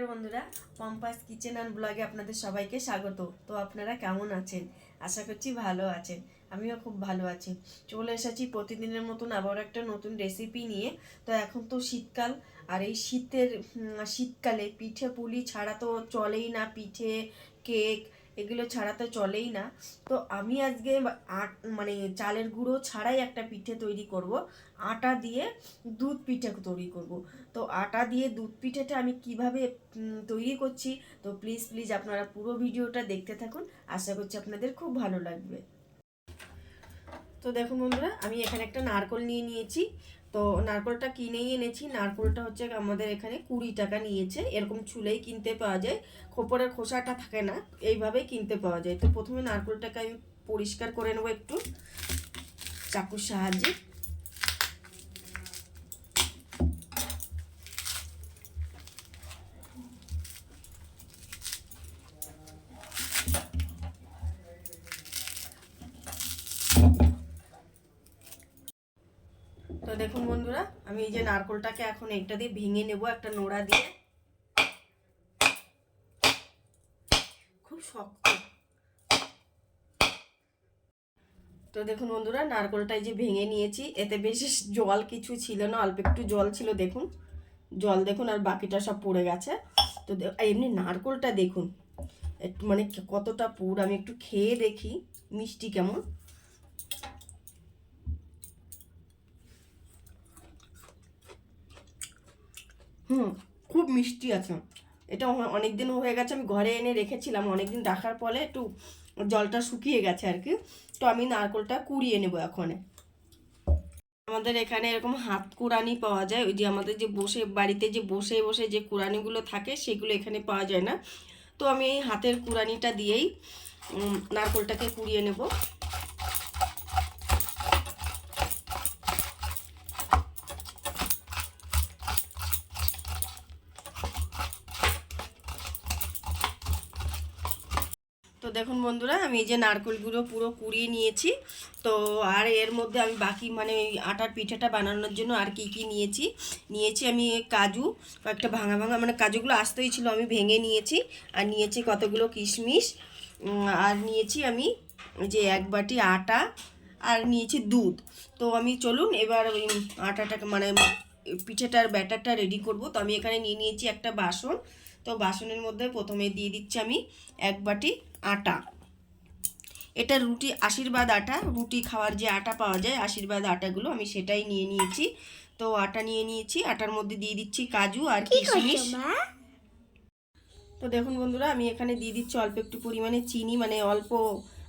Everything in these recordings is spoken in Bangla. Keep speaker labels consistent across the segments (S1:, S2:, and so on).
S1: বন্ধুরা কিচেন অ্যান্ড ব্লগে আপনাদের সবাইকে স্বাগত। তো আপনারা কেমন আছেন? আশা করছি ভালো আছেন। আমিও খুব ভালো আছি। চলে এসেছি প্রতিদিনের মতন আবার একটা নতুন রেসিপি নিয়ে। তো এখন তো শীতকাল, আর এই শীতের শীতকালে পিঠে পুলি ছাড়া তো চলেই না। পিঠে কেক এগুলো ছাড়া তো চলেই না। তো আমি আজকে আট মানে চালের গুঁড়ো ছাড়াই একটা পিঠে তৈরি করব। আটা দিয়ে দুধ পিঠে তৈরি করব। তো আটা দিয়ে দুধ পিঠেটা আমি কীভাবে তৈরি করছি, তো প্লিজ প্লিজ আপনারা পুরো ভিডিওটা দেখতে থাকুন। আশা করছি আপনাদের খুব ভালো লাগবে। তো দেখুন বন্ধুরা, আমি এখানে একটা নারকল নিয়ে নিয়েছি। তো নারকোলটা কিনেই এনেছি। নারকোলটা হচ্ছে আমাদের এখানে কুড়ি টাকা নিয়েছে। এরকম চুলেই কিনতে পাওয়া যায়। খোপরের খোসাটা থাকে না, এইভাবেই কিনতে পাওয়া যায়। তো প্রথমে নারকোলটাকে আমি পরিষ্কার করে নেব একটু। চাকুর সাহায্যে তো দেখুন বন্ধুরা আমি এই যে নারকলটাকে এখন একটা দিয়ে ভেঙে নেব, একটা নোড়া দিয়ে। খুব শক্ত। তো দেখুন বন্ধুরা, নারকলটা এই যে ভেঙে নিয়েছি, এতে বেশি জল কিছু ছিল না, অল্প একটু জল ছিল, দেখুন। জল দেখুন আর বাকিটা সব পড়ে গেছে। তো এমনি নারকলটা দেখুন মানে কতটা পুর, আমি একটু খেয়ে দেখি, মিষ্টি কেমন। হুম, খুব মিষ্টি আছে। এটা অনেক দিন হয়ে গেছে, আমি ঘরে এনে রেখেছিলাম। অনেক দিন রাখার ফলে একটু জলটা শুকিয়ে গেছে আর কি। তো আমি নারকোলটা কুড়িয়ে নেব এখন। আমাদের এখানে এরকম হাত কুড়ানি পাওয়া যায়। ওই যে আমাদের যে বসে, বাড়িতে যে বসে বসে যে কুড়ানিগুলো থাকে, সেগুলো এখানে পাওয়া যায় না। তো আমি এই হাতের কুড়ানিটা দিয়েই নারকোলটাকে কুড়িয়ে নেব। দেখুন বন্ধুরা, আমি এই যে নারকেলগুলো পুরো কুড়িয়ে নিয়েছি। তো আর এর মধ্যে আমি বাকি মানে আটার পিঠাটা বানানোর জন্য আর কি কি নিয়েছি? নিয়েছি আমি কাজু একটা ভাঙা ভাঙা মানে কাজুগুলো আসতেই ছিল, আমি ভেঙে নিয়েছি। আর নিয়েছি কতগুলো কিশমিশ আর নিয়েছি আমি যে এক বাটি আটা, আর নিয়েছি দুধ। তো আমি চলুন এবার ওই আটাটাকে মানে পিঠেটার ব্যাটারটা রেডি করব। তো আমি এখানে নিয়ে নিয়েছি একটা বাসন। তো বাসনের মধ্যে প্রথমে দিয়ে দিচ্ছি আমি এক বাটি আটা। এটা রুটি আশীর্বাদ আটা। রুটি খাওয়ার যে আটা পাওয়া যায় আশীর্বাদ আটাগুলো আমি সেটাই নিয়ে নিয়েছি। তো আটা নিয়ে নিয়েছি। আটার মধ্যে দিয়ে দিচ্ছি কাজু আর কিশমিশ। তো দেখুন বন্ধুরা আমি এখানে দিয়ে দিচ্ছি অল্প একটু পরিমাণে চিনি মানে অল্প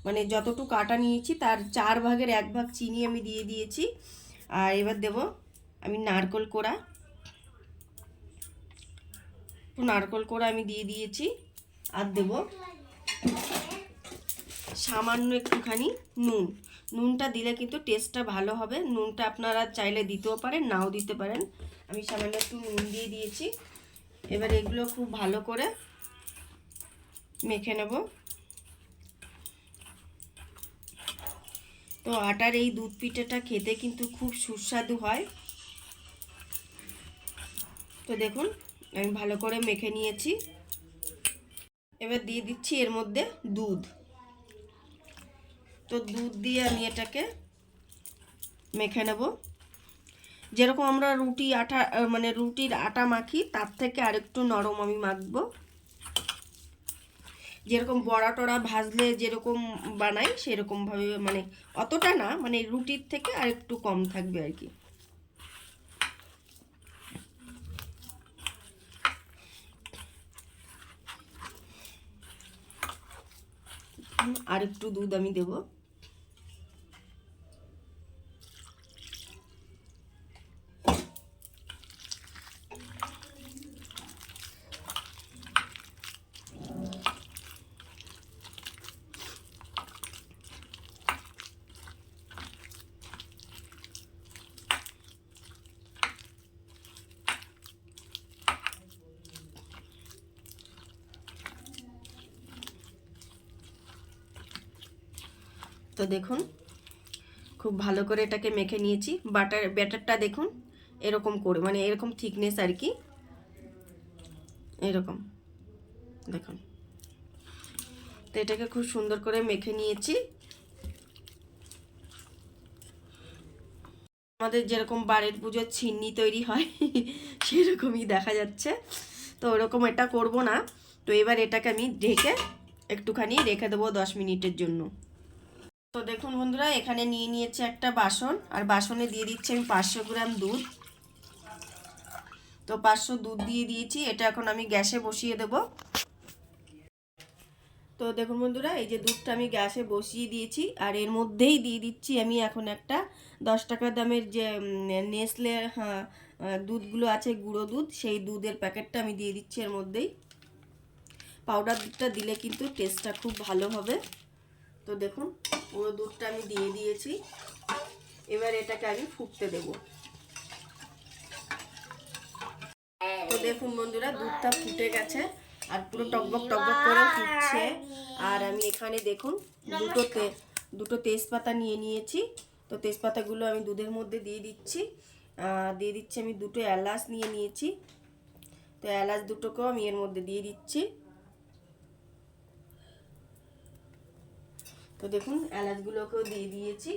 S1: মানে যতটুকু আটা নিয়েছি তার চার ভাগের এক ভাগ চিনি আমি দিয়ে দিয়েছি। আর এবার দেব আমি নারকল কোড়া। একটু নারকল কোড়া আমি দিয়ে দিয়েছি। আর দেব সামান্য একটুখানি নুন। নুনটা দিলে কিন্তু টেস্টটা ভালো হবে। নুনটা আপনারা চাইলে দিতেও পারেন, নাও দিতে পারেন। আমি সামান্য একটু নুন দিয়ে দিয়েছি। এবার এগুলো খুব ভালো করে মেখে নেব। তো আটার এই দুধ পিঠেটা খেতে কিন্তু খুব সুস্বাদু হয়। তো দেখুন, আমি ভালো করে মেখে নিয়েছি। এবার দিয়ে দিচ্ছি এর মধ্যে দুধ। তো দুধ দিয়ে আমি এটাকে মেখে নেব। যেরকম আমরা রুটি আটা মানে রুটির আটা মাখি, তার থেকে আরেকটু নরম আমি মাখবো। যেরকম বড়া টড়া ভাজলে যেরকম বানাই, সেরকমভাবে মানে অতটা না মানে রুটির থেকে আরেকটু কম থাকবে আর কি। আর একটু দুধ আমি দেব। দেখুন, খুব ভালো করে এটাকে মেখে নিয়েছি। বাটার, ব্যাটারটা দেখুন, এরকম করে মানে এরকম থিকনেস আর কি। এরকম, দেখুন। তো এটাকে খুব সুন্দর করে মেখে নিয়েছি। আমাদের যেরকম বাড়ির পুজোর ছিন্নি তৈরি হয়, সেরকমই দেখা যাচ্ছে। তো ওরকম এটা করব না। তো এবার এটাকে আমি ঢেকে একটুখানি রেখে দেবো দশ মিনিটের জন্য। তো দেখুন বন্ধুরা, এখানে নিয়ে নিয়েছে একটা বাসন, আর বাসনে দিয়ে দিচ্ছি আমি পাঁচশো গ্রাম দুধ। তো পাঁচশো দুধ দিয়ে দিয়েছি, এটা এখন আমি গ্যাসে বসিয়ে দেব। তো দেখুন বন্ধুরা, এই যে দুধটা আমি গ্যাসে বসিয়ে দিয়েছি, আর এর মধ্যেই দিয়ে দিচ্ছি আমি এখন একটা দশ টাকা দামের যে নেসলে হ্যাঁ দুধগুলো আছে, গুঁড়ো দুধ, সেই দুধের প্যাকেটটা আমি দিয়ে দিচ্ছি এর মধ্যেই। পাউডার দুধটা দিলে কিন্তু টেস্টটা খুব ভালো হবে। তো দেখুন পুরো দুধটা আমি দিয়ে দিয়েছি। এবার এটাকে আমি ফুটতে দেব। তো দেখুন বন্ধুরা, দুধটা ফুটে গেছে আর পুরো টকবক টকবক করে ফুটছে। আর আমি এখানে দেখুন, দুটো দুটো তেজপাতা নিয়ে নিয়েছি। তো তেজপাতাগুলো আমি দুধের মধ্যে দিয়ে দিচ্ছি। দিয়ে দিচ্ছি আমি দুটো এলাচ নিয়ে নিয়েছি। তো এলাচ দুটোকেও আমি এর মধ্যে দিয়ে দিচ্ছি। তো দেখুন, এলাচগুলোকেও দিয়ে দিয়েছি।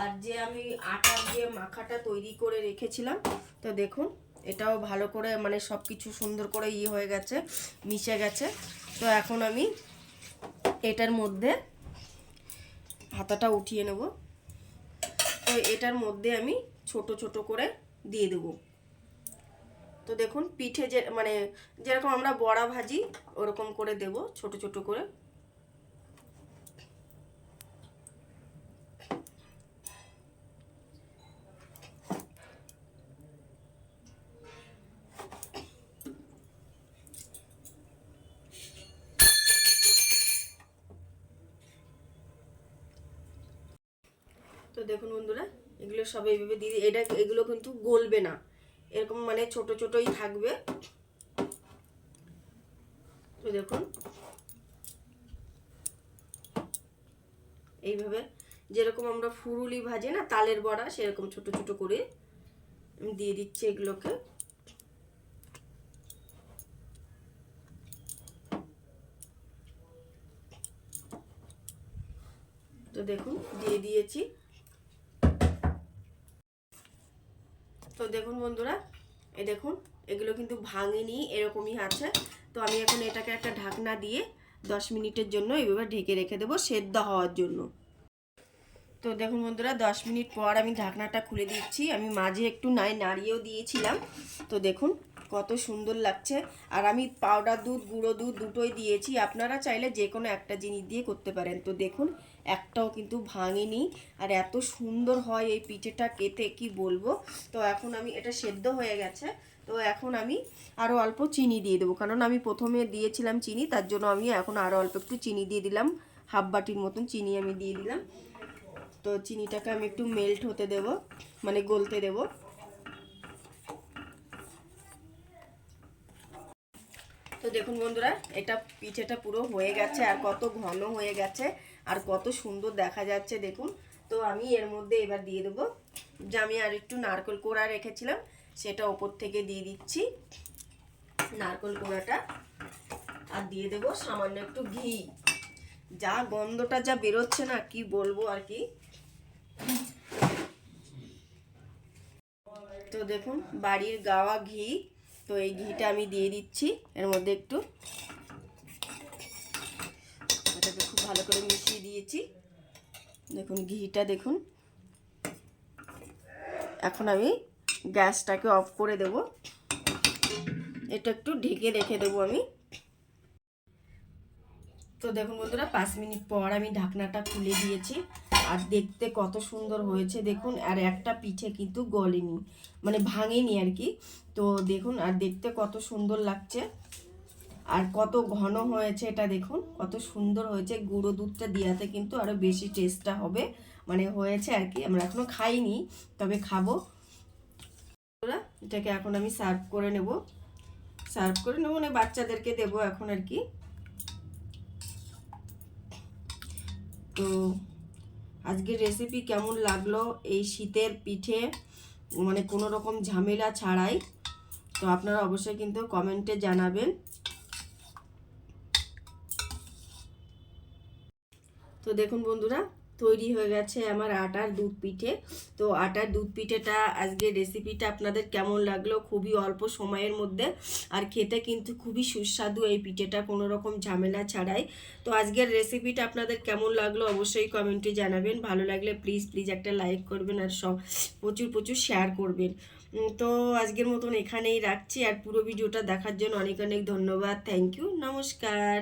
S1: আর যে আমি আটার যে মাখাটা তৈরি করে রেখেছিলাম, তো দেখুন, এটাও ভালো করে মানে সব কিছু সুন্দর করে ইয়ে হয়ে গেছে, মিশে গেছে। তো এখন আমি এটার মধ্যে হাতাটা উঠিয়ে নেব। তো এটার মধ্যে আমি ছোট ছোট করে দিয়ে দেব। তো দেখুন, পিঠে যে মানে যেরকম আমরা বড়া ভাজি, ওরকম করে দেব, ছোট ছোট করে। দেখুন বন্ধুরা, এগুলো সব এইভাবে দিয়ে এটা এগুলো কিন্তু গলবে না। এরকম মানে ছোট ছোটই থাকবে। তো দেখুন। এইভাবে যেরকম আমরা ফুরুলি ভাজি না, তালের বড়া, সেরকম ছোট ছোট করে আমি দিয়ে দিচ্ছি এগুলোকে। তো দেখুন, দিয়ে দিয়েছি। তো দেখুন বন্ধুরা, এ দেখুন, এগুলো কিন্তু ভাঙেনি, এরকমই আছে। তো আমি এখন এটাকে একটা ঢাকনা দিয়ে দশ মিনিটের জন্য এইভাবে ঢেকে রেখে দেবো সেদ্ধ হওয়ার জন্য। তো দেখুন বন্ধুরা, দশ মিনিট পর আমি ঢাকনাটা খুলে দিচ্ছি। আমি মাঝে একটু নাই নাড়িয়েও দিয়েছিলাম। তো দেখুন কত সুন্দর লাগছে। আর আমি পাউডার দুধ, গুঁড়ো দুধ দুটোই দিয়েছি। আপনারা চাইলে যে কোনো একটা জিনিস দিয়ে করতে পারেন। তো দেখুন, একটাও কিন্তু ভাঙেনি। আর এত সুন্দর হয় এই পিঠেটা কেতে কি বলব? তো এখন আমি, এটা সেদ্ধ হয়ে গেছে। তো এখন আমি আরও অল্প চিনি দিয়ে দেবো। কারণ আমি প্রথমে দিয়েছিলাম চিনি, তার জন্য আমি এখন আরও অল্প একটু চিনি দিয়ে দিলাম। হাফ বাটির মতন চিনি আমি দিয়ে দিলাম। তো চিনিটাকে আমি একটু মেল্ট হতে দেব মানে গলতে দেব। তো দেখুন বন্ধুরা, এটা পিঠেটা পুরো হয়ে গেছে আর কত ঘন হয়ে গেছে আর কত সুন্দর দেখা যাচ্ছে দেখুন। তো আমি এর মধ্যে এবার দিয়ে দেবো। যে আমি আর একটু নারকেল কোড়া রেখেছিলাম, সেটা ওপর থেকে দিয়ে দিচ্ছি নারকেল কোড়াটা। আর দিয়ে দেবো সামান্য একটু ঘি। যা গন্ধটা যা বেরোচ্ছে না, কি বলব আর কি। তো দেখুন, বাড়ির গাওয়া ঘি তো এই ঘিটা আমি দিয়ে দিচ্ছি। এর মধ্যে একটু এটাকে খুব ভালো করে মিশিয়ে দিয়েছি। দেখুন, ঘিটা দেখুন। এখন আমি গ্যাসটাকে অফ করে দেব। এটা একটু ঢেকে রেখে দেবো আমি। তো দেখুন বন্ধুরা, পাঁচ মিনিট পর আমি ঢাকনাটা খুলে দিয়েছি। আর দেখতে কত সুন্দর হয়েছে দেখুন, আর একটা পিঠে কিন্তু গলেনি মানে ভাঙেনি আর কি। তো দেখুন, আর দেখতে কত সুন্দর লাগছে। আর কত ঘন হয়েছে এটা দেখুন, কত সুন্দর হয়েছে। গুঁড়ো দুধটা দেওয়াতে কিন্তু আরও বেশি টেস্টটা হবে। মানে হয়েছে আর কি, আমরা এখনও খাইনি, তবে খাব। এটাকে এখন আমি সার্ভ করে নেব। সার্ভ করে নেব মানে বাচ্চাদেরকে দেবো এখন আর কি। তো আজকের রেসিপি কেমন লাগল? এই শীতের পিঠে মানে কোনো রকম ঝামেলা ছাড়াই। তো আপনারা অবশ্যই কিন্তু কমেন্টে জানাবেন। তো দেখুন বন্ধুরা তৈরি হয়ে গেছে আমার আটার দুধ পিঠে। তো আটার দুধ পিঠেটা আজকে রেসিপিটা আপনাদের কেমন লাগল খুবই অল্প সময়ের মধ্যে। আর খেতে কিন্তু খুবই সুস্বাদু এই পিঠেটা কোনো রকম ঝামেলা ছাড়াই। তো আজকের রেসিপিটা আপনাদের কেমন লাগল অবশ্যই কমেন্টে জানাবেন। ভালো লাগলে প্লিজ প্লিজ একটা লাইক করবেন আর সব প্রচুর প্রচুর শেয়ার করবেন। তো আজকের মতন এখানেই রাখছি আর পুরো ভিডিওটা দেখার জন্য অনেক অনেক ধন্যবাদ। থ্যাংক ইউ নমস্কার।